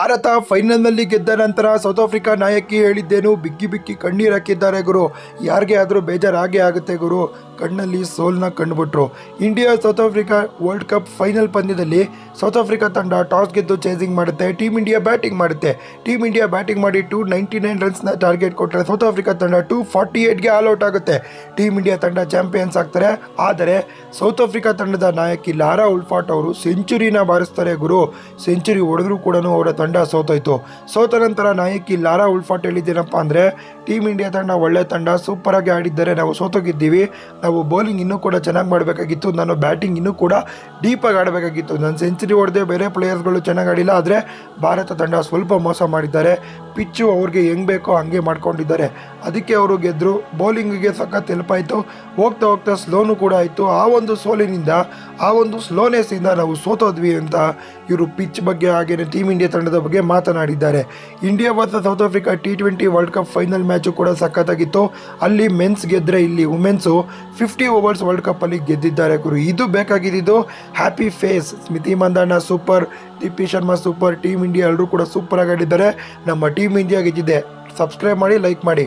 ಭಾರತ ಫೈನಲ್ನಲ್ಲಿ ಗೆದ್ದ ನಂತರ ಸೌತ್ ಆಫ್ರಿಕಾ ನಾಯಕಿ ಹೇಳಿದ್ದೇನು, ಬಿಕ್ಕಿ ಬಿಕ್ಕಿ ಕಣ್ಣೀರು ಹಾಕಿದ್ದಾರೆ ಗುರು. ಯಾರಿಗೆ ಆದರೂ ಬೇಜಾರಾಗೇ ಆಗುತ್ತೆ ಗುರು. ಕಣ್ಣಲ್ಲಿ ಸೋಲ್ನ ಕಂಡುಬಿಟ್ರು. India South Africa World Cup final ಪಂದ್ಯದಲ್ಲಿ ಸೌತ್ ಆಫ್ರಿಕಾ ತಂಡ ಟಾಸ್ ಗೆದ್ದು ಚೇಸಿಂಗ್ ಮಾಡುತ್ತೆ ಟೀಮ್ ಇಂಡಿಯಾ ಬ್ಯಾಟಿಂಗ್ ಮಾಡುತ್ತೆ. ಟೀಮ್ ಇಂಡಿಯಾ ಬ್ಯಾಟಿಂಗ್ ಮಾಡಿ ಟು ನೈಂಟಿ ನೈನ್ ರನ್ಸ್ನ ಟಾರ್ಗೆಟ್ ಕೊಟ್ಟರೆ ಸೌತ್ ಆಫ್ರಿಕಾ ತಂಡ ಟು ಫಾರ್ಟಿ ಆಲ್ ಔಟ್ ಆಗುತ್ತೆ. ಟೀಮ್ ಇಂಡಿಯಾ ತಂಡ ಚಾಂಪಿಯನ್ಸ್ ಆಗ್ತಾರೆ. ಆದರೆ ಸೌತ್ ಆಫ್ರಿಕಾ ತಂಡದ ನಾಯಕಿ ಲಾರಾ ಉಲ್ಫಾಟ್ ಅವರು ಸೆಂಚುರಿನ ಬಾರಿಸ್ತಾರೆ ಗುರು. ಸೆಂಚುರಿ ಹೊಡೆದ್ರೂ ಕೂಡ ಅವರ ತಂಡ ಸೋತೋಯ್ತು. ಸೋತ ನಂತರ ನಾಯಕಿ ಲಾರಾ ಉಲ್ಫಾಟ್ ಹೇಳಿದ್ದೇನಪ್ಪ ಅಂದರೆ ಟೀಮ್ ಇಂಡಿಯಾ ತಂಡ ಒಳ್ಳೆ ತಂಡ ಸೂಪರಾಗಿ ಆಡಿದ್ದಾರೆ ನಾವು ಸೋತೋಗಿದ್ದೀವಿ. ನಾವು ಬೌಲಿಂಗ್ ಇನ್ನೂ ಕೂಡ ಚೆನ್ನಾಗಿ ಮಾಡಬೇಕಾಗಿತ್ತು. ನಾನು ಬ್ಯಾಟಿಂಗ್ ಇನ್ನೂ ಕೂಡ ಡೀಪಾಗಿ ಆಡಬೇಕಾಗಿತ್ತು. ನಾನು ಸೆಂಚುರಿ ಹೊಡೆದೆ ಬೇರೆ ಪ್ಲೇಯರ್ಸ್ಗಳು ಚೆನ್ನಾಗಿ ಆಡಿಲ್ಲ. ಆದರೆ ಭಾರತ ತಂಡ ಸ್ವಲ್ಪ ಮೋಸ ಮಾಡಿದ್ದಾರೆ. ಪಿಚ್ಚು ಅವ್ರಿಗೆ ಹೆಂಗೆ ಬೇಕೋ ಹಂಗೆ ಮಾಡ್ಕೊಂಡಿದ್ದಾರೆ. ಅದಕ್ಕೆ ಅವರು ಗೆದ್ದರು ಬೌಲಿಂಗಿಗೆ ಸಖತ್ ಹೆಲ್ಪ್ ಆಯಿತು. ಹೋಗ್ತಾ ಹೋಗ್ತಾ ಸ್ಲೋನು ಕೂಡ ಆಯಿತು. ಆ ಒಂದು ಸೋಲಿನಿಂದ, ಆ ಒಂದು ಸ್ಲೋನೆಸ್ಸಿಂದ ನಾವು ಸೋತೋದ್ವಿ ಅಂತ ಇವರು ಪಿಚ್ ಬಗ್ಗೆ ಹಾಗೆಯೇ ಟೀಮ್ ಇಂಡಿಯಾ ತಂಡದ ಬಗ್ಗೆ ಮಾತನಾಡಿದ್ದಾರೆ. India versus South Africa T twenty World Cup final match ಕೂಡ ಸಖತ್ತಾಗಿತ್ತು. ಅಲ್ಲಿ ಮೆನ್ಸ್ ಗೆದ್ದರೆ ಇಲ್ಲಿ ವುಮೆನ್ಸು ಫಿಫ್ಟಿ ಓವರ್ಸ್ ವರ್ಲ್ಡ್ ಕಪ್ಪಲ್ಲಿ ಗೆದ್ದಿದ್ದಾರೆ ಗುರು. ಇದು ಬೇಕಾಗಿದ್ದು happy face Smriti Mandhana super Deepti Sharma super team India ಎಲ್ಲರೂ ಕೂಡ ಸೂಪರ್ ಆಗಿ ಆಡಿದ್ದಾರೆ. ನಮ್ಮ ಟೀಮ್ ಇಂಡಿಯಾ ಗೆದ್ದಿದೆ. ಸಬ್ಸ್ಕ್ರೈಬ್ ಮಾಡಿ ಲೈಕ್ ಮಾಡಿ.